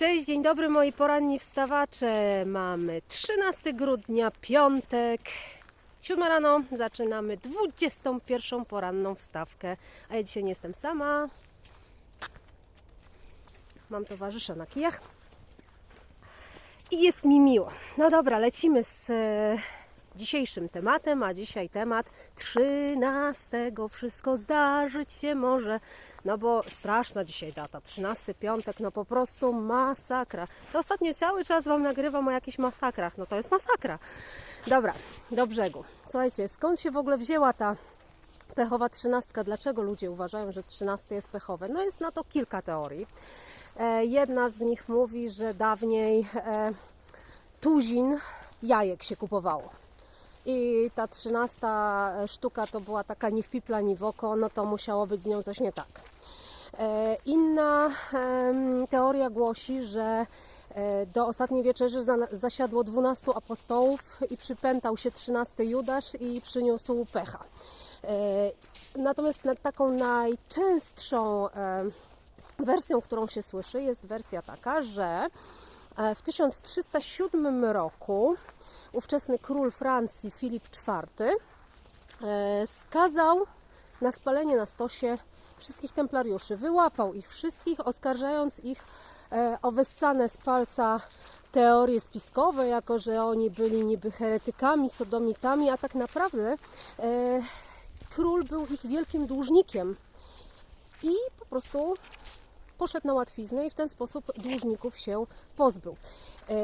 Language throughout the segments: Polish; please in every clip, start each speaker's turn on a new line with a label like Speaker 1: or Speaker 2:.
Speaker 1: Cześć, dzień dobry moi poranni wstawacze. Mamy 13 grudnia, piątek. 7 rano zaczynamy 21 poranną wstawkę. A ja dzisiaj nie jestem sama. Mam towarzysza na kijach. I jest mi miło. No dobra, lecimy z e, dzisiejszym tematem, a dzisiaj temat 13. Wszystko zdarzyć się może. No bo straszna dzisiaj data, 13 piątek, no po prostu masakra. To ostatnio cały czas Wam nagrywam o jakichś masakrach, no to jest masakra. Dobra, do brzegu. Słuchajcie, skąd się w ogóle wzięła ta pechowa trzynastka? Dlaczego ludzie uważają, że 13 jest pechowe? No jest na to kilka teorii. E, jedna z nich mówi, że dawniej e, tuzin jajek się kupowało. I ta trzynasta sztuka to była taka ni w pipla, ni w oko, no to musiało być z nią coś nie tak. E, Inna teoria głosi, że e, do ostatniej wieczerzy za- zasiadło 12 apostołów i przypętał się 13 Judasz i przyniósł pecha. E, Natomiast na taką najczęstszą wersją, którą się słyszy, jest wersja taka, że e, w 1307 roku ówczesny król Francji Filip IV e, skazał na spalenie na stosie wszystkich templariuszy. Wyłapał ich wszystkich, oskarżając ich e, o wyssane z palca teorie spiskowe, jako że oni byli niby heretykami, sodomitami, a tak naprawdę e, król był ich wielkim dłużnikiem i po prostu poszedł na łatwiznę i w ten sposób dłużników się pozbył. E,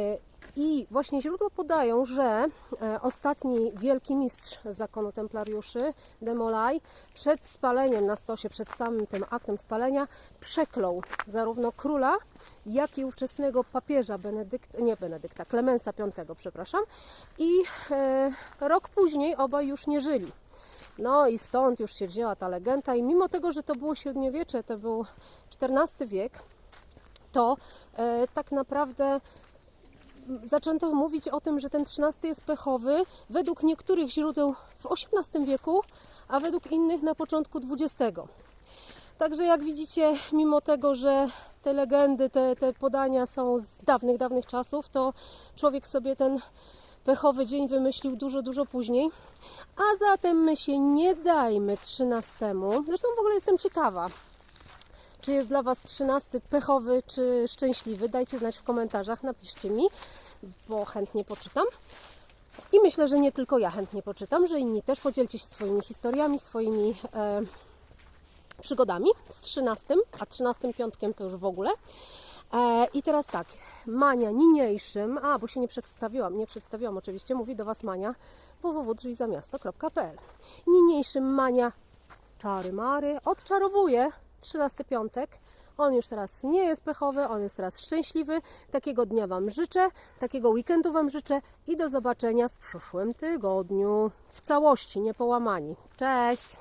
Speaker 1: I właśnie źródła podają, że e, ostatni wielki mistrz zakonu templariuszy, Demolay, przed spaleniem na stosie, przed samym tym aktem spalenia, przeklął zarówno króla, jak i ówczesnego papieża Benedykta, nie Benedykta, Klemensa V, przepraszam. I e, rok później obaj już nie żyli. No i stąd już się wzięła ta legenda i mimo tego, że to było średniowiecze, to był XIV wiek, to e, tak naprawdę zaczęto mówić o tym, że ten XIII jest pechowy według niektórych źródeł w XVIII wieku, a według innych na początku XX. Także jak widzicie, mimo tego, że te legendy, te, te podania są z dawnych, dawnych czasów, to człowiek sobie ten pechowy dzień wymyślił dużo, dużo później. A zatem my się nie dajmy 13. Zresztą w ogóle jestem ciekawa, czy jest dla Was 13 pechowy czy szczęśliwy. Dajcie znać w komentarzach, napiszcie mi, bo chętnie poczytam. I myślę, że nie tylko ja chętnie poczytam, że inni też podzielcie się swoimi historiami, swoimi e, przygodami z 13, a 13 piątkiem to już w ogóle. E, I teraz tak, Mania niniejszym, a bo się nie przedstawiłam, nie przedstawiłam oczywiście, mówi do Was Mania www.drzwizamiasto.pl Niniejszym Mania czary mary odczarowuje 13 piątek. On już teraz nie jest pechowy, on jest teraz szczęśliwy. Takiego dnia Wam życzę, takiego weekendu Wam życzę i do zobaczenia w przyszłym tygodniu w całości, nie połamani. Cześć!